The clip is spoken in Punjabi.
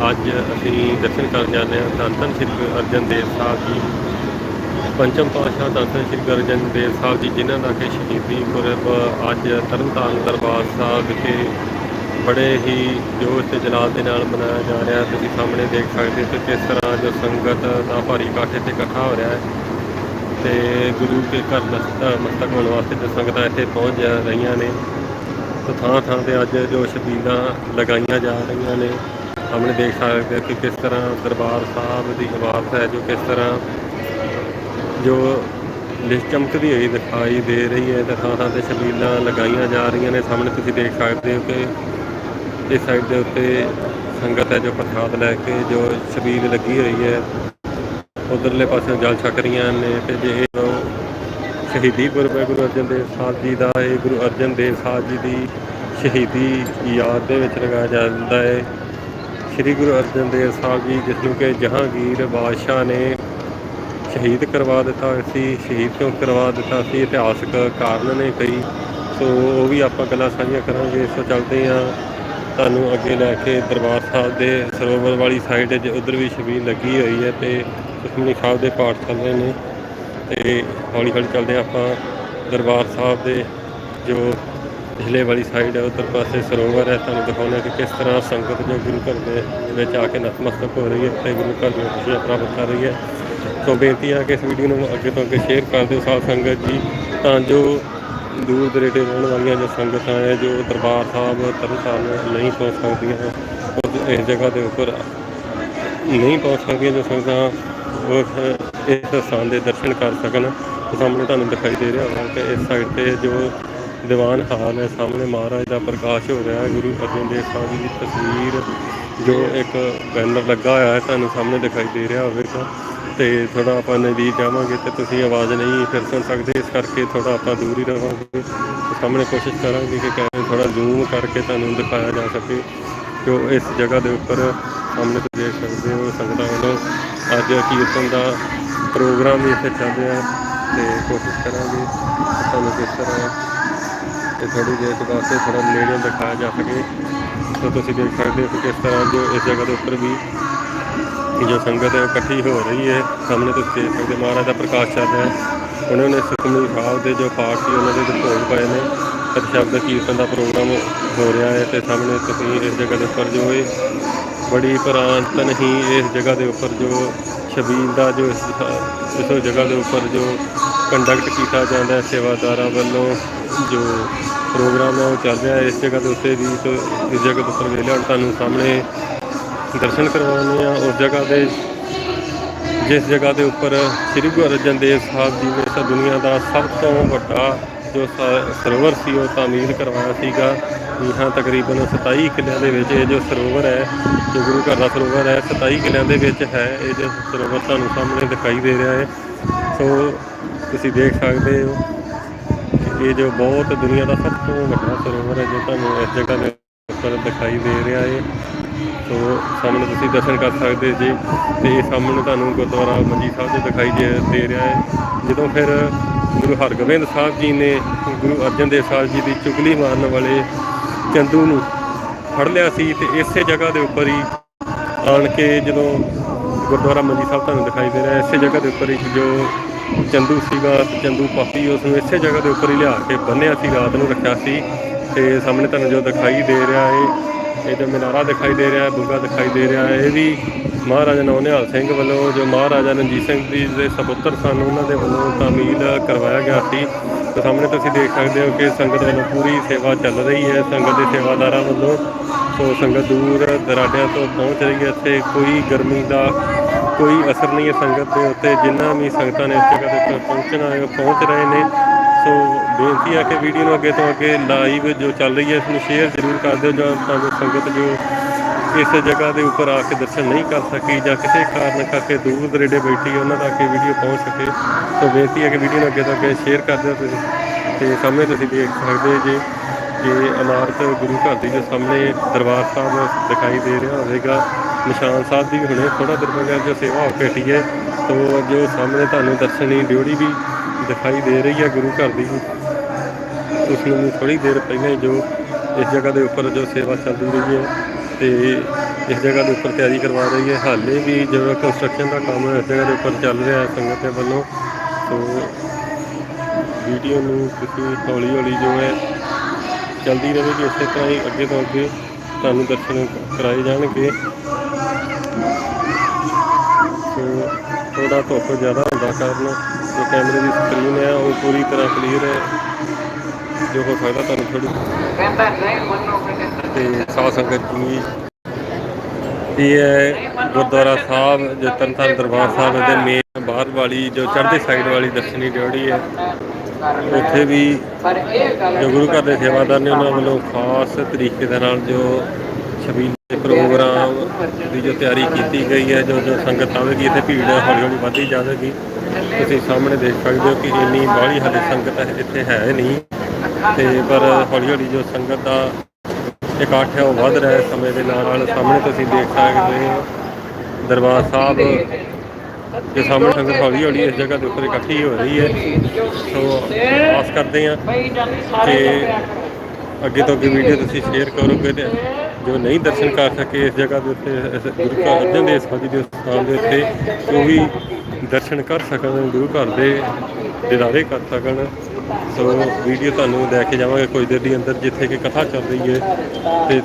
ਅੱਜ ਅਸੀਂ ਦਰਸ਼ਨ ਕਰਨ ਜਾਂਦੇ ਹਾਂ ਧੰਨ ਧੰਨ ਸ੍ਰੀ ਗੁਰੂ ਅਰਜਨ ਦੇਵ ਸਾਹਿਬ ਜੀ, ਪੰਚਮ ਪਾਤਸ਼ਾਹ ਧੰਨ ਧੰਨ ਸ੍ਰੀ ਗੁਰੂ ਅਰਜਨ ਦੇਵ ਸਾਹਿਬ ਜੀ, ਜਿਨ੍ਹਾਂ ਦਾ ਕਿ ਸ਼ਹੀਦੀ ਪੁਰਬ ਅੱਜ ਤਰਨਤਾਰਨ ਦਰਬਾਰ ਸਾਹਿਬ ਵਿਖੇ ਬੜੇ ਹੀ ਜੋਸ਼ ਤੇ ਜਲਾਲ ਦੇ ਨਾਲ ਮਨਾਇਆ ਜਾ ਰਿਹਾ ਤੁਸੀਂ ਸਾਹਮਣੇ ਦੇਖ ਸਕਦੇ ਹੋ ਕਿ ਕਿਸ ਤਰ੍ਹਾਂ ਜੋ ਸੰਗਤ ਦਾ ਭਾਰੀ ਇਕੱਠ ਇੱਥੇ ਇਕੱਠਾ ਹੋ ਰਿਹਾ ਹੈ ਤੇ ਗੁਰੂ ਕੇ ਘਰ ਮਸਤਕ ਮਸਤਕ ਹੋਣ ਵਾਸਤੇ ਜੋ ਸੰਗਤਾਂ ਇੱਥੇ ਪਹੁੰਚ ਜਾ ਰਹੀਆਂ ਨੇ, ਤੇ ਥਾਂ ਥਾਂ ਤੇ ਅੱਜ ਜੋ ਛਬੀਲਾਂ ਲਗਾਈਆਂ ਜਾ ਰਹੀਆਂ ਨੇ। ਸਾਹਮਣੇ ਦੇਖ ਸਕਦੇ ਹੋ ਕਿ ਕਿਸ ਤਰ੍ਹਾਂ ਦਰਬਾਰ ਸਾਹਿਬ ਦੀ ਇਮਾਰਤ ਹੈ, ਜੋ ਕਿਸ ਤਰ੍ਹਾਂ ਜੋ ਲਿਸ਼ ਚਮਕਦੀ ਹੋਈ ਦਿਖਾਈ ਦੇ ਰਹੀ ਹੈ ਤੇ ਥਾਂ ਥਾਂ ਤੇ ਛਬੀਲਾਂ ਲਗਾਈਆਂ ਜਾ ਰਹੀਆਂ ਨੇ। ਸਾਹਮਣੇ ਤੁਸੀਂ ਦੇਖ ਸਕਦੇ ਹੋ ਕਿ ਇਸ ਸਾਈਡ ਦੇ ਉੱਤੇ ਸੰਗਤ ਹੈ ਜੋ ਪ੍ਰਸਾਦ ਲੈ ਕੇ ਜੋ ਛਬੀਲ ਲੱਗੀ ਹੋਈ ਹੈ। ਉਧਰਲੇ ਪਾਸੇ ਜਲ ਛਕ ਰਹੀਆਂ ਨੇ ਤੇ ਜੇ ਇਹ ਸ਼ਹੀਦੀ ਗੁਰਬ ਹੈ ਗੁਰੂ ਅਰਜਨ ਦੇਵ ਸਾਹਿਬ ਜੀ ਦਾ। ਇਹ ਗੁਰੂ ਅਰਜਨ ਦੇਵ ਸਾਹਿਬ ਜੀ ਦੀ ਸ਼ਹੀਦੀ ਯਾਦ ਦੇ ਵਿੱਚ ਲਗਾਇਆ ਜਾਂਦਾ ਹੈ। ਸ੍ਰੀ ਗੁਰੂ ਅਰਜਨ ਦੇਵ ਸਾਹਿਬ ਜੀ ਜਿਸ ਨੂੰ ਕਿ ਜਹਾਂਗੀਰ ਬਾਦਸ਼ਾਹ ਨੇ ਸ਼ਹੀਦ ਕਰਵਾ ਦਿੱਤਾ ਸੀ, ਸ਼ਹੀਦ ਕਿਉਂ ਕਰਵਾ ਦਿੱਤਾ ਸੀ, ਇਤਿਹਾਸਕ ਕਾਰਨ ਨੇ ਕਈ। ਸੋ ਉਹ ਵੀ ਆਪਾਂ ਗੱਲਾਂ ਸਾਂਝੀਆਂ ਕਰਾਂਗੇ। ਸੋ ਚੱਲਦੇ ਹਾਂ ਤੁਹਾਨੂੰ ਅੱਗੇ ਲੈ ਕੇ ਦਰਬਾਰ ਸਾਹਿਬ ਦੇ ਸਰੋਵਰ ਵਾਲੀ ਸਾਈਡ 'ਚ, ਉਧਰ ਵੀ ਛਬੀਲ ਲੱਗੀ ਹੋਈ ਹੈ ਤੇ ਸੁਖਮਨੀ ਸਾਹਿਬ ਦੇ ਪਾਠ ਚੱਲ ਰਹੇ ਨੇ। ਤੇ ਹੌਲੀ ਹੌਲੀ ਚੱਲਦੇ ਹਾਂ ਆਪਾਂ ਦਰਬਾਰ ਸਾਹਿਬ ਦੇ, ਜੋ ਪਿਛਲੇ ਵਾਲੀ ਸਾਈਡ ਹੈ ਉਧਰ ਪਾਸੇ ਸਰੋਵਰ ਹੈ, ਤੁਹਾਨੂੰ ਦਿਖਾਉਂਦੇ ਹਾਂ ਕਿ ਕਿਸ ਤਰ੍ਹਾਂ ਸੰਗਤ ਜੋ ਗੁਰੂ ਘਰ ਦੇ ਵਿੱਚ ਆ ਕੇ ਨਤਮਸਤਕ ਹੋ ਰਹੀ ਹੈ ਤੇ ਗੁਰੂ ਘਰ ਦੀਆਂ ਖੁਸ਼ੀਆਂ ਪ੍ਰਾਪਤ ਕਰ ਰਹੀ ਹੈ। ਸੋ ਬੇਨਤੀ ਹੈ ਕਿ ਇਸ ਵੀਡੀਓ ਨੂੰ ਅੱਗੇ ਤੋਂ ਅੱਗੇ ਸ਼ੇਅਰ ਕਰ ਦਿਓ ਸਾਧ ਸੰਗਤ ਜੀ, ਤਾਂ ਜੋ ਦੂਰ ਦਰੇਡੇ ਰਹਿਣ ਵਾਲੀਆਂ ਜੋ ਸੰਗਤਾਂ ਹੈ, ਜੋ ਦਰਬਾਰ ਸਾਹਿਬ, ਤਰਨਤਾਰਨ ਨਹੀਂ ਪਹੁੰਚ ਸਕਦੀਆਂ, ਉਹ ਇਸ ਜਗ੍ਹਾ ਦੇ ਉੱਪਰ ਨਹੀਂ ਪਹੁੰਚ ਸਕਦੀਆਂ, ਜੋ ਸੰਗਤਾਂ ਉਹ ਇਸ ਸਥਾਨ ਦੇ ਦਰਸ਼ਨ ਕਰ ਸਕਣ। ਸਾਹਮਣੇ ਤੁਹਾਨੂੰ ਦਿਖਾਈ ਦੇ ਰਿਹਾ ਹੋਣਾ ਕਿ ਇਸ ਸਾਈਡ ਤੇ ਜੋ ਦੀਵਾਨ ਹਾਲ ਹੈ। ਸਾਹਮਣੇ ਮਹਾਰਾਜ ਦਾ ਪ੍ਰਕਾਸ਼ ਹੋ ਰਿਹਾ ਹੈ। ਗੁਰੂ ਅਰਜਨ ਦੇਵ ਸਾਹਿਬ ਜੀ ਦੀ ਤਸਵੀਰ ਜੋ ਇੱਕ ਬੈਨਰ ਲੱਗਾ ਹੋਇਆ ਹੈ, ਤੁਹਾਨੂੰ ਸਾਹਮਣੇ ਦਿਖਾਈ ਦੇ ਰਿਹਾ ਹੋਵੇਗਾ। ਤੇ ਥੋੜਾ ਆਪਾਂ ਨਜ਼ਦੀਕ ਜਾਵਾਂਗੇ ਤੇ ਤੁਸੀਂ ਆਵਾਜ਼ ਨਹੀਂ ਫਿਰ ਸੁਣ ਸਕਦੇ। ਇਸ ਕਰਕੇ ਥੋੜਾ ਆਪਾਂ ਦੂਰ ਹੀ ਰਹਾਂਗੇ ਸਾਹਮਣੇ ਕੋਸ਼ਿਸ਼ ਕਰਾਂਗੇ ਕਿ ਕੈਮਰੇ ਥੋੜਾ ਜ਼ੂਮ ਕਰਕੇ ਤੁਹਾਨੂੰ ਦਿਖਾਇਆ ਜਾ ਸਕੇ। ਜੋ ਇਸ ਜਗ੍ਹਾ ਦੇ ਉੱਪਰ ਸਾਹਮਣੇ ਤੁਸੀਂ ਦੇਖ ਸਕਦੇ ਹੋ ਸੰਗਤਾਂ ਵੱਲੋਂ ਅੱਜ ਕੀਰਤਨ ਦਾ ਪ੍ਰੋਗਰਾਮ ਵੀ ਇੱਥੇ ਚੱਲ ਰਿਹਾ ਹੈ। ਤੇ ਕੋਸ਼ਿਸ਼ ਕਰਾਂਗੇ ਤੁਹਾਨੂੰ ਕਿਸ ਤਰ੍ਹਾਂ ਇਹ ਥੋੜੀ ਦੇਰ ਤੋਂ ਵਾਸਤੇ ਥੋੜਾ ਨੇੜੇ ਦਿਖਾਇਆ ਜਾ ਸਕੇ। ਤਾਂ ਤੁਸੀਂ ਦੇਖ ਸਕਦੇ ਹੋ ਕਿ ਕਿਸ ਤਰ੍ਹਾਂ ਜੋ ਇਸ ਜਗ੍ਹਾ ਦੇ ਉੱਪਰ ਵੀ ਜੋ ਸੰਗਤ ਹੈ ਉਹ ਇਕੱਠੀ ਹੋ ਰਹੀ ਹੈ। ਸਾਹਮਣੇ ਤੁਸੀਂ ਦੇਖ ਸਕਦੇ ਹੋ ਮਹਾਰਾਜ ਦਾ ਪ੍ਰਕਾਸ਼ ਚੱਲ ਰਿਹਾ ਹੈ। ਉਹਨਾਂ ਨੇ ਸੁਖਮਨੀ ਸਾਹਿਬ ਦੇ ਜੋ ਪਾਠ ਸੀ, ਉਹਨਾਂ ਦੇ ਵਿੱਚ ਭੋਗ ਪਏ ਨੇ। ਅਤੇ ਸ਼ਬਦ ਕੀਰਤਨ ਦਾ ਪ੍ਰੋਗਰਾਮ ਹੋ ਰਿਹਾ ਹੈ ਤੇ ਸਾਹਮਣੇ ਤੁਸੀਂ ਇਸ ਜਗ੍ਹਾ ਦੇ ਉੱਪਰ ਜੋ ਇਹ ਬੜੀ ਪ੍ਰਾਂਤਨ ਹੀ ਇਸ ਜਗ੍ਹਾ ਦੇ ਉੱਪਰ ਜੋ ਛਬੀਲ ਦਾ ਜੋ ਇਸ ਇਸ ਜਗ੍ਹਾ ਦੇ ਉੱਪਰ ਜੋ ਕੰਡਕਟ ਕੀਤਾ ਜਾਂਦਾ ਹੈ ਸੇਵਾਦਾਰਾਂ ਵੱਲੋਂ ਜੋ ਪ੍ਰੋਗਰਾਮ ਹੈ ਉਹ ਚੱਲ ਰਿਹਾ ਹੈ, ਇਸ ਜਗ੍ਹਾ ਦੇ ਉੱਤੇ ਵੀ ਤੇ ਇਸ ਜਗ੍ਹਾ ਦੇ ਉੱਪਰ ਵੇਲੇ ਹੁਣ ਤੁਹਾਨੂੰ ਸਾਹਮਣੇ ਦਰਸ਼ਨ ਕਰਵਾਉਂਦੇ ਆ ਉਸ ਜਗ੍ਹਾ ਦੇ, ਜਿਸ ਜਗ੍ਹਾ ਦੇ ਉੱਪਰ ਸ੍ਰੀ ਗੁਰੂ ਅਰਜਨ ਦੇਵ ਸਾਹਿਬ ਜੀ ਨੇ ਇਸ ਦੁਨੀਆ ਦਾ ਸਭ ਤੋਂ ਵੱਡਾ ਜੋ ਸਰੋਵਰ ਸੀ, ਉਹ ਤਾਮੀਰ ਕਰਵਾਇਆ ਸੀਗਾ। यहाँ ਤਕਰੀਬਨ 27 ਕਿਲਿਆਂ ਦੇ ਵਿੱਚ ਇਹ ਜੋ ਸਰੋਵਰ ਹੈ, ਜੋ ਗੁਰੂ ਘਰ ਦਾ ਸਰੋਵਰ ਹੈ 27 ਕਿਲਿਆਂ ਦੇ ਵਿੱਚ ਹੈ, ਇਹ ਜੋ ਸਰੋਵਰ ਤੁਹਾਨੂੰ ਸਾਹਮਣੇ ਦਿਖਾਈ ਦੇ ਰਿਹਾ ਹੈ। ਸੋ ਤੁਸੀਂ ਦੇਖ ਸਕਦੇ ਹੋ ਇਹ ਜੋ ਬਹੁਤ ਦੁਨੀਆ ਦਾ ਸਭ ਤੋਂ ਵੱਡਾ ਸਰੋਵਰ ਹੈ ਜੋ ਤੁਹਾਨੂੰ ਇਸ ਜਗ੍ਹਾ ਦੇ ਉੱਪਰ ਦਿਖਾਈ ਦੇ ਰਿਹਾ ਹੈ ਸੋ ਸਾਹਮਣੇ ਤੁਸੀਂ ਦਰਸ਼ਨ ਕਰ ਸਕਦੇ ਜੀ ਤੇ ਸਾਹਮਣੇ ਤੁਹਾਨੂੰ ਗੁਰਦੁਆਰਾ ਮੰਜੀ ਸਾਹਿਬ ਜੀ ਦਿਖਾਈ ਦੇ ਦੇ ਰਿਹਾ ਹੈ ਜਦੋਂ ਫਿਰ ਗੁਰੂ ਹਰਗੋਬਿੰਦ ਸਾਹਿਬ ਜੀ ਨੇ ਗੁਰੂ ਅਰਜਨ ਦੇਵ ਸਾਹਿਬ ਜੀ ਦੀ ਚੁਗਲੀ ਮਾਰਨ ਵਾਲੇ ਚੰਦੂ ਨੂੰ ਫੜ ਲਿਆ ਸੀ ਤੇ ਇਸੇ ਜਗ੍ਹਾ ਦੇ ਉੱਪਰ ਹੀ ਆਣ ਕੇ ਜਦੋਂ ਗੁਰਦੁਆਰਾ ਮੰਜੀ ਸਾਹਿਬ ਤੁਹਾਨੂੰ ਦਿਖਾਈ ਦੇ ਰਿਹਾ ਹੈ, ਇਸੇ ਜਗ੍ਹਾ ਦੇ ਉੱਪਰ ਹੀ ਜੋ ਚੰਦੂ ਸੀਗਾ ਤੇ ਚੰਦੂ ਪਾਪੀ ਉਸ ਨੂੰ ਇਸੇ ਜਗ੍ਹਾ ਦੇ ਉੱਪਰ ਹੀ ਲਿਆ ਕੇ ਬੰਨਿਆ ਸੀ, ਰਾਤ ਨੂੰ ਰੱਖਿਆ ਸੀ ਤੇ ਸਾਹਮਣੇ ਤੁਹਾਨੂੰ ਜੋ ਦਿਖਾਈ ਦੇ ਰਿਹਾ ਹੈ, ਇਹ ਮਨਾਰਾ ਦਿਖਾਈ ਦੇ ਰਿਹਾ ਹੈ ਬੁੱਗਾ ਦਿਖਾਈ ਦੇ ਰਿਹਾ ਹੈ, ਇਹ ਵੀ ਮਹਾਰਾਜਾ ਨੌਨਿਹਾਲ ਸਿੰਘ ਵੱਲੋਂ, ਜੋ ਮਹਾਰਾਜਾ ਰਣਜੀਤ ਸਿੰਘ ਜੀ ਦੇ ਸਪੁੱਤਰ ਸਨ, ਉਹਨਾਂ ਦੇ ਵੱਲੋਂ ਤਾਮੀਲ ਕਰਵਾਇਆ ਗਿਆ ਸੀ। ਤੇ ਸਾਹਮਣੇ ਤੁਸੀਂ ਦੇਖ ਸਕਦੇ ਹੋ ਕਿ ਸੰਗਤ ਵੱਲੋਂ ਪੂਰੀ ਸੇਵਾ ਚੱਲ ਰਹੀ ਹੈ, ਸੰਗਤ ਦੇ ਸੇਵਾਦਾਰਾਂ ਵੱਲੋਂ। ਸੋ ਸੰਗਤ ਦੂਰ, ਦਰਾਡਿਆਂ ਤੋਂ ਪਹੁੰਚ ਰਹੀ ਹੈ, ਇੱਥੇ ਕੋਈ ਗਰਮੀ ਦਾ ਕੋਈ ਅਸਰ ਨਹੀਂ ਹੈ ਸੰਗਤ ਦੇ ਉੱਤੇ, ਜਿੰਨਾ ਵੀ ਸੰਗਤਾਂ ਨੇ ਇਸ ਜਗ੍ਹਾ ਦੇ ਉੱਤੇ ਪਹੁੰਚਣਾ ਹੈ, ਉਹ ਪਹੁੰਚ ਰਹੇ ਨੇ। ਸੋ ਬੇਨਤੀ ਹੈ ਕਿ ਵੀਡੀਓ ਨੂੰ ਅੱਗੇ ਤੋਂ ਅੱਗੇ ਲਾਈਵ ਜੋ ਚੱਲ ਰਹੀ ਹੈ, ਇਸ ਨੂੰ ਸ਼ੇਅਰ ਜ਼ਰੂਰ ਕਰ ਦਿਓ, ਜਾਂ ਤਾਂ ਜੋ ਸੰਗਤ ਜੋ ਇਸ ਜਗ੍ਹਾ ਦੇ ਉੱਪਰ ਆ ਕੇ ਦਰਸ਼ਨ ਨਹੀਂ ਕਰ ਸਕੀ ਜਾਂ ਕਿਸੇ ਕਾਰਨ ਕਰਕੇ ਦੂਰ ਦਰੇਡੇ ਬੈਠੀ ਹੈ, ਉਹਨਾਂ ਤੱਕ ਇਹ ਵੀਡੀਓ ਪਹੁੰਚ ਸਕੇ। ਸੋ ਬੇਨਤੀ ਹੈ ਕਿ ਵੀਡੀਓ ਨੂੰ ਅੱਗੇ ਤੋਂ ਅੱਗੇ ਸ਼ੇਅਰ ਕਰ ਦਿਓ ਤੁਸੀਂ। ਤੇ ਸਾਹਮਣੇ ਤੁਸੀਂ ਦੇਖ ਸਕਦੇ ਜੇ ਕਿ ਇਮਾਰਤ ਗੁਰੂ ਘਰ ਦੀ ਜੋ ਸਾਹਮਣੇ ਦਰਬਾਰ ਸਾਹਿਬ ਦਿਖਾਈ ਦੇ ਰਿਹਾ ਹੋਵੇਗਾ। ਨਿਸ਼ਾਨ ਸਾਹਿਬ ਦੀ ਵੀ ਹੁਣੇ ਥੋੜਾ ਦੇਰ ਪਹਿਲਾਂ ਜੋ ਸੇਵਾ ਹੋ ਕੇ ਹਟੀ ਹੈ, ਤੋ ਜੋ ਸਾਹਮਣੇ ਤੁਹਾਨੂੰ ਦਰਸ਼ਨੀ ਡਿਊਟੀ ਵੀ ਦਿਖਾਈ ਦੇ ਰਹੀ ਹੈ ਗੁਰੂ ਘਰ ਦੀ। ਉਸ ਨੂੰ ਥੋੜੀ ਦੇਰ ਪਹਿਲਾਂ ਜੋ ਇਸ ਜਗ੍ਹਾ ਦੇ ਉੱਪਰ ਜੋ ਸੇਵਾ ਚੱਲਦੀ ਰਹੀ ਹੈ ਤੇ ਇਸ ਜਗ੍ਹਾ ਦੇ ਉੱਪਰ ਤਿਆਰੀ ਕਰਵਾ ਰਹੀ ਹੈ। ਹਾਲੇ ਵੀ ਜਿਹੜਾ ਕੰਸਟਰਕਸ਼ਨ ਦਾ ਕੰਮ ਇਸ ਜਗ੍ਹਾ ਦੇ ਉੱਪਰ ਚੱਲ ਰਿਹਾ ਹੈ ਸੰਗਤ ਦੇ ਵੱਲੋਂ ਸੋ ਵੀਡੀਓ ਨੂੰ ਤੁਸੀਂ ਹੌਲੀ ਹੌਲੀ ਜੋ ਹੈ ਚਲਦੀ ਰਹੇਗੀ, ਇਸੇ ਤਰ੍ਹਾਂ ਹੀ ਅੱਗੇ ਤੋਂ ਅੱਗੇ ਤੁਹਾਨੂੰ ਦਰਸ਼ਨ ਕਰਾਏ ਜਾਣਗੇ। ਸੋ ਥੋੜਾ ਧੁੱਪ ਜ਼ਿਆਦਾ ਹੁੰਦਾ ਕਾਰਨ ਜੋ ਕੈਮਰੇ ਦੀ ਸਕਰੀਨ ਹੈ, ਉਹ ਪੂਰੀ ਤਰ੍ਹਾਂ ਕਲੀਅਰ ਹੈ। ਜੋ ਹੋ ਸਕਦਾ ਤੁਹਾਨੂੰ ਥੋੜੀ ਕਹਿੰਦਾ ਨਹੀਂ ਮੰਨੋਗੇ ਤੇ ਸਾਧ ਸੰਗਤ ਜੀ, ਇਹ ਹੈ ਗੁਰਦੁਆਰਾ ਸਾਹਿਬ, ਜੋ ਤਰਨਤਾਰਨ ਦਰਬਾਰ ਸਾਹਿਬ ਦੇ ਮੇਨ ਬਾਹਰ ਵਾਲੀ, ਜੋ ਚੜ੍ਹਦੀ ਸਾਈਡ ਵਾਲੀ ਦਰਸ਼ਨੀ ਡਿਓੜੀ ਹੈ। ਉੱਥੇ ਵੀ ਜੋ ਗੁਰੂ ਘਰ ਦੇ ਸੇਵਾਦਾਰ ਨੇ, ਉਹਨਾਂ ਵੱਲੋਂ ਖਾਸ ਤਰੀਕੇ ਦੇ ਨਾਲ ਜੋ ਛਬੀਲੇ ਪ੍ਰੋਗਰਾਮ ਦੀ ਜੋ ਤਿਆਰੀ ਕੀਤੀ ਗਈ ਹੈ, ਜੋ ਜੋ ਸੰਗਤ ਆਵੇਗੀ, ਇੱਥੇ ਭੀੜ ਹੌਲੀ ਹੌਲੀ ਵੱਧਦੀ ਜਾਵੇਗੀ। ਤੁਸੀਂ ਸਾਹਮਣੇ ਦੇਖ ਸਕਦੇ ਹੋ ਕਿ ਇੰਨੀ ਬਾਹਲੀ ਹਾਲੇ ਸੰਗਤ ਹੈ- ਇੱਥੇ ਹੈ ਨਹੀਂ। ਤੇ ਪਰ ਹੌਲੀ ਹੌਲੀ ਜੋ ਸੰਗਤ ਦਾ ਇਕੱਠ ਹੈ, ਉਹ ਵੱਧ ਰਿਹਾ ਹੈ ਸਮੇਂ ਦੇ ਨਾਲ ਨਾਲ ਸਾਹਮਣੇ ਤੁਸੀਂ ਦੇਖ ਸਕਦੇ ਹੋ, ਦਰਬਾਰ ਸਾਹਿਬ ਦੇ ਸਾਹਮਣੇ ਸੰਗਤ ਹੌਲੀ ਹੌਲੀ ਇਸ ਜਗ੍ਹਾ ਦੇ ਉੱਪਰ ਇਕੱਠੀ ਹੋ ਰਹੀ ਹੈ। ਸੋ ਆਸ ਕਰਦੇ ਹਾਂ ਪਈ ਅੱਗੇ ਤੋਂ ਅੱਗੇ ਵੀਡੀਓ ਤੁਸੀਂ ਸ਼ੇਅਰ ਕਰੋਗੇ ਤੇ ਜੋ ਨਹੀਂ ਦਰਸ਼ਨ ਕਰ ਸਕੇ ਇਸ ਜਗ੍ਹਾ ਦੇ ਉੱਤੇ, ਇਸ ਗੁਰੂ ਘਰ ਅਰਜਨ ਦੇਵ ਸਾਹਿਬ ਜੀ ਦੇ ਸਥਾਨ ਦੇ ਉੱਤੇ ਉਹ ਵੀ ਦਰਸ਼ਨ ਕਰ ਸਕਣ, ਗੁਰੂ ਘਰ ਦੇ ਦਿਦਾਰੇ ਕਰ ਸਕਣ। ਸੋ ਵੀਡੀਓ ਤੁਹਾਨੂੰ ਲੈ ਕੇ ਜਾਵਾਂਗੇ ਕੁਝ ਦੇਰ ਦੀ ਅੰਦਰ ਜਿੱਥੇ ਕਿ ਕਥਾ ਚੱਲ ਰਹੀ ਹੈ, ਤੇ